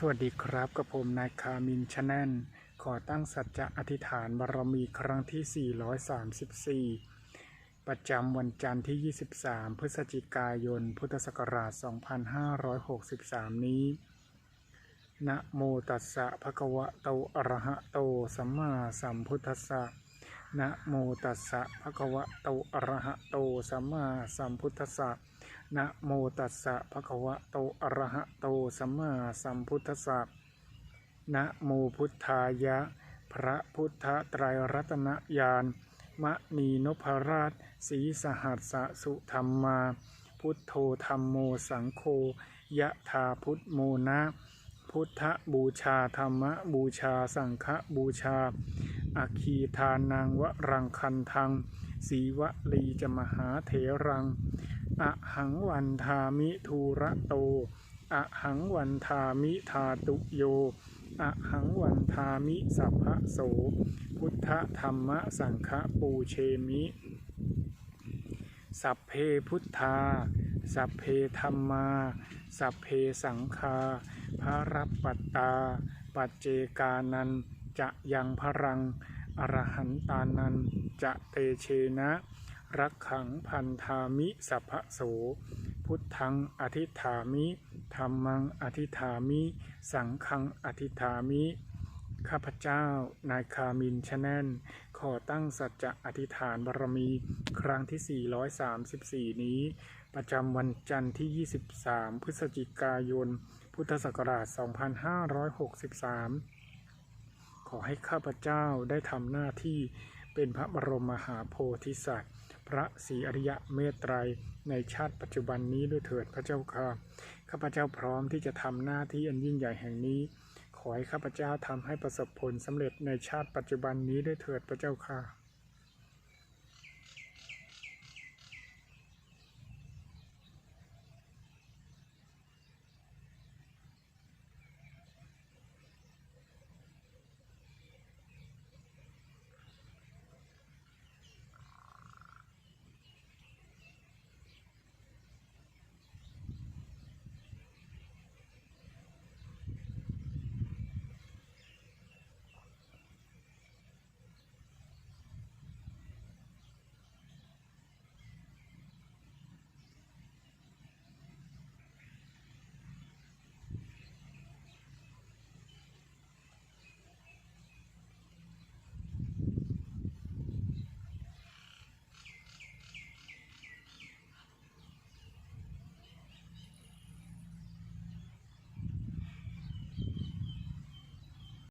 สวัสดีครับกับผมนายคามินชาแนลขอตั้งสัจจะอธิษฐานบารมีครั้งที่ 434 ประจำวันจันทร์ที่ 23 พฤศจิกายน พุทธศักราช 2563 นี้ นะโมตัสสะภะคะวะโตอะระหะโต สัมมาสัมพุทธัสสะ นะโมตัสสะภะคะวะโตอะระหะโต สัมมาสัมพุทธัสสะ นะโมตัสสะภะคะวะโตอะระหะโตสัมมาสัมพุทธัสสะนะโมพุทธายะ พระพุทธไตรรัตนญาณมะนีนพราชสีสหัสสะสุธรรมา พุทโธธรรมโมสังโฆยะธาพุทโมนะพุทธบูชาธรรมบูชาสังฆบูชาอาคีทานังวรังคันทัง สีวลีจะมหาเถรัง อะหังวันทามิทูระโต อะหังวันทามิทาตุโย อะหังวันทามิสัพพะโส พุทธธรรมสังฆปูเชมิ สัพเพพุทธา สัพเพธรรมา สัพเพสังฆาพระรับปัตตา ปัจเจกานันจะยังพรังอรหันตานันจะเตเชนะ รักขังพันธามิสัพพะโส พุทธังอธิฐามิธรรมังอธิฐามิ สังฆังอธิฐามิข้าพเจ้านายคามินชแนลขอตั้งสัจจะอธิษฐานบารมี ครั้งที่ 434 นี้ ประจำวันจันทร์ที่ 23 พฤศจิกายน พุทธศักราช 2563 ขอให้ข้าพเจ้าได้ทำหน้าที่เป็นพระบรมมหาโพธิสัตว์ พระศรีอริยะเมตไตรในชาติปัจจุบันนี้ด้วยเถิดพระเจ้าค่ะข้าพเจ้าพร้อมที่จะทำหน้าที่อันยิ่งใหญ่แห่งนี้ ขอให้ข้าพเจ้าทำให้ประสบผลสำเร็จในชาติปัจจุบันนี้ด้วยเถิดพระเจ้าค่ะ